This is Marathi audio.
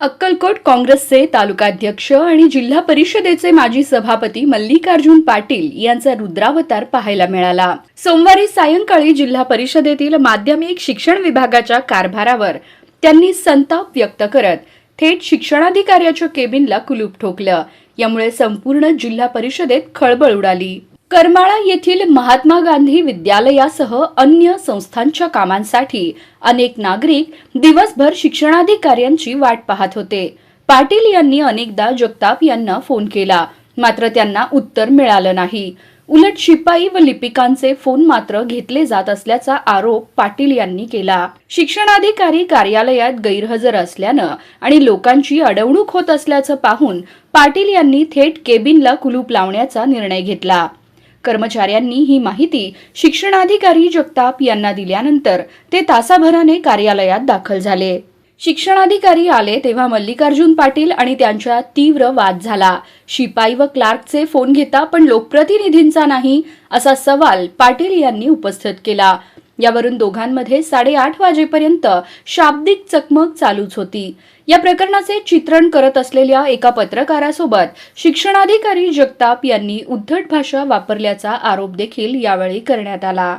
अक्कलकोट काँग्रेसचे तालुकाध्यक्ष आणि जिल्हा परिषदेचे माजी सभापती मल्लिकार्जुन पाटील यांचा रुद्रावतार पाहायला मिळाला. सोमवारी सायंकाळी जिल्हा परिषदेतील माध्यमिक शिक्षण विभागाच्या कारभारावर त्यांनी संताप व्यक्त करत थेट शिक्षणाधिकाऱ्याच्या केबिनला कुलूप ठोकलं. यामुळे संपूर्ण जिल्हा परिषदेत खळबळ उडाली. करमाळा येथील महात्मा गांधी विद्यालयासह अन्य संस्थांच्या कामांसाठी अनेक नागरिक दिवसभर शिक्षणाधिकाऱ्यांची वाट पाहत होते. पाटील यांनी अनेकदा जगताप यांना फोन केला. मात्र त्यांना उत्तर मिळालं नाही. उलट शिपाई व लिपिकांचे फोन मात्र घेतले जात असल्याचा आरोप पाटील यांनी केला. शिक्षणाधिकारी कार्यालयात गैरहजर असल्यानं आणि लोकांची अडवणूक होत असल्याचं पाहून पाटील यांनी थेट केबिनला कुलूप लावण्याचा निर्णय घेतला. कर्मचाऱ्यांनी ही माहिती शिक्षणाधिकारी जगताप यांना दिल्यानंतर ते तासाभराने कार्यालयात दाखल झाले. शिक्षणाधिकारी आले तेव्हा मल्लिकार्जुन पाटील आणि त्यांच्या तीव्र वाद झाला. शिपाई व क्लार्कचे फोन घेता पण लोकप्रतिनिधींचा नाही असा सवाल पाटील यांनी उपस्थित केला. यावरून दोघांमध्ये साडेआठ वाजेपर्यंत शाब्दिक चकमक चालूच होती. या प्रकरणाचे चित्रण करत असलेल्या एका पत्रकारासोबत शिक्षणाधिकारी जगताप यांनी उद्धट भाषा वापरल्याचा आरोप देखील यावेळी करण्यात आला.